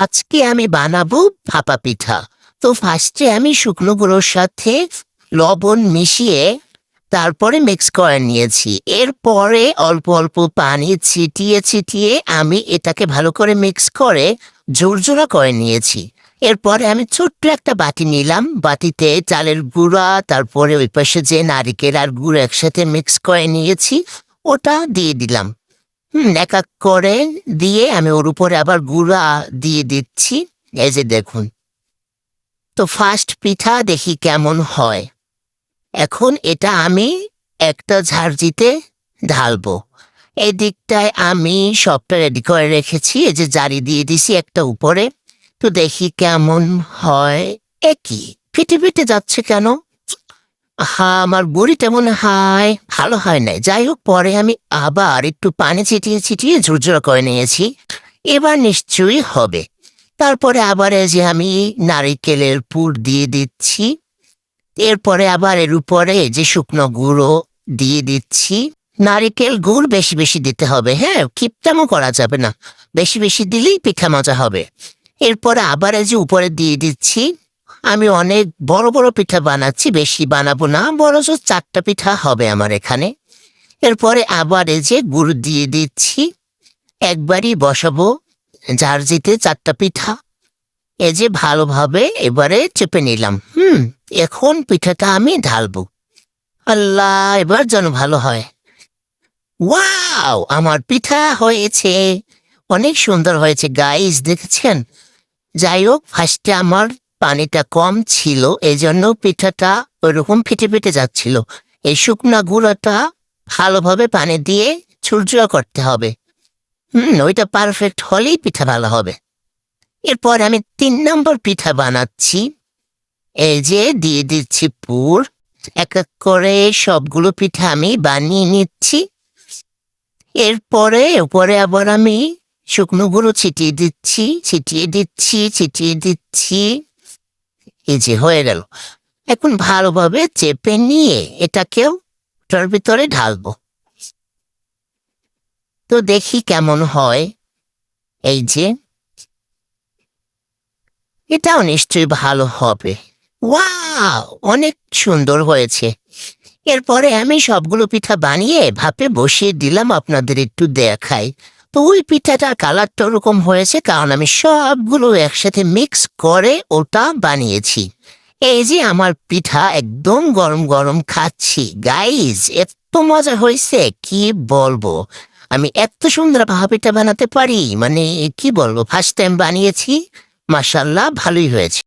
আজকে আমি বানাবো ভাপা পিঠা। তো ফার্স্টে আমি শুকনো গুঁড়োর সাথে লবণ মিশিয়ে তারপরে মিক্স করে নিয়েছি। এরপরে অল্প অল্প পানি ছিটিয়ে ছিটিয়ে আমি এটাকে ভালো করে মিক্স করে জোরজোড়া করে নিয়েছি। এরপরে আমি ছোট্ট একটা বাটি নিলাম। বাটিতে চালের গুঁড়া, তারপরে ওই পাশে যে নারিকেল আর গুড় একসাথে মিক্স করে নিয়েছি, ওটা দিয়ে দিলাম। এক এক করে দিয়ে আমি ওর উপরে আবার গুঁড়া দিয়ে দিচ্ছি। এই যে দেখুন। তো ফার্স্ট পিঠা দেখি কেমন হয়। এখন এটা আমি একটা ঝাড়জিতে ঢালবো। এই দিকটায় আমি সবটা রেডি করে রেখেছি। এই যে জারি দিয়ে দিছি একটা উপরে। তো দেখি কেমন হয়। একই ফিটে ফিটে যাচ্ছে কেন? হা, আমার বুড়িটা তেমন হয়, ভালো হয় নাই। যাই হোক পরে আমি আবার একটু পানি ছিটিয়ে ছিটিয়ে ঝুরঝুরা করে নিয়েছি। এবার নিশ্চয়ই হবে। তারপরে আবার এই যে আমি নারিকেলের পুর দিয়ে দিচ্ছি। এরপরে আবার এর উপরে যে শুকনো গুঁড়ো দিয়ে দিচ্ছি। নারিকেল গুড় বেশি বেশি দিতে হবে হ্যাঁ? কিপটামও করা যাবে না। বেশি বেশি দিলেই পিঠা মজা হবে। এরপরে আবার এই যে উপরে দিয়ে দিচ্ছি। আমি অনেক বড় বড় পিঠা বানাচ্ছি, বেশি বানাবো না জোর চারটা পিঠা হবে আমার এখানে। এরপরে আবার এই যে গুড় দিয়ে দিচ্ছি, একবারই বসাবো, যার জিতে চারটা পিঠা। এই যে ভালোভাবে এবারে চেপে নিলাম। হুম, এখন পিঠাটা আমি ঢালবো। আল্লাহ, এবার যেন ভালো হয়। ওয়াও, আমার পিঠা হয়েছে। অনেক সুন্দর হয়েছে গাইস দেখেছেন? যাই হোক ফার্স্টে আমার পানিটা কম ছিল এই জন্য পিঠাটা ওইরকম ফেটে ফেটে যাচ্ছিল। এই শুকনা গুঁড়োটা ভালোভাবে পানি দিয়ে ছুরজুয়া করতে হবে। হুম, ওইটা পারফেক্ট হলেই পিঠা ভালো হবে। এরপর আমি তিন নম্বর পিঠা বানাচ্ছি। এই যে দিয়ে দিচ্ছি পুর। এক এক করে সবগুলো পিঠা আমি বানিয়ে নিচ্ছি। এরপরে উপরে আবার আমি শুকনো গুঁড়ো ছিটিয়ে দিচ্ছি ছিটিয়ে দিচ্ছি ছিটিয়ে দিচ্ছি। যে হয়ে গেল। এখন ভালোভাবে চেপে নিয়ে এটাকেও ওটার ভিতরে ঢালবো। তো দেখি কেমন হয়। এই যে। এটাও নিশ্চয়ই ভালো হবে। ওয়াও! অনেক সুন্দর হয়েছে। এরপরে আমি সবগুলো পিঠা বানিয়ে ভাপে বসিয়ে দিলাম আপনাদের একটু দেখাই। তো ওই পিঠাটার কালারটা ওরকম হয়েছে কারণ আমি সবগুলো একসাথে মিক্স করে ওটা বানিয়েছি। এই যে আমার পিঠা একদম গরম গরম খাচ্ছি। গাইজ এত মজা হয়েছে, কি বলব? আমি এত সুন্দর ভাপিটা বানাতে পারি মানে কি বলব? ফার্স্ট টাইম বানিয়েছি মাসাল্লাহ ভালোই হয়েছে।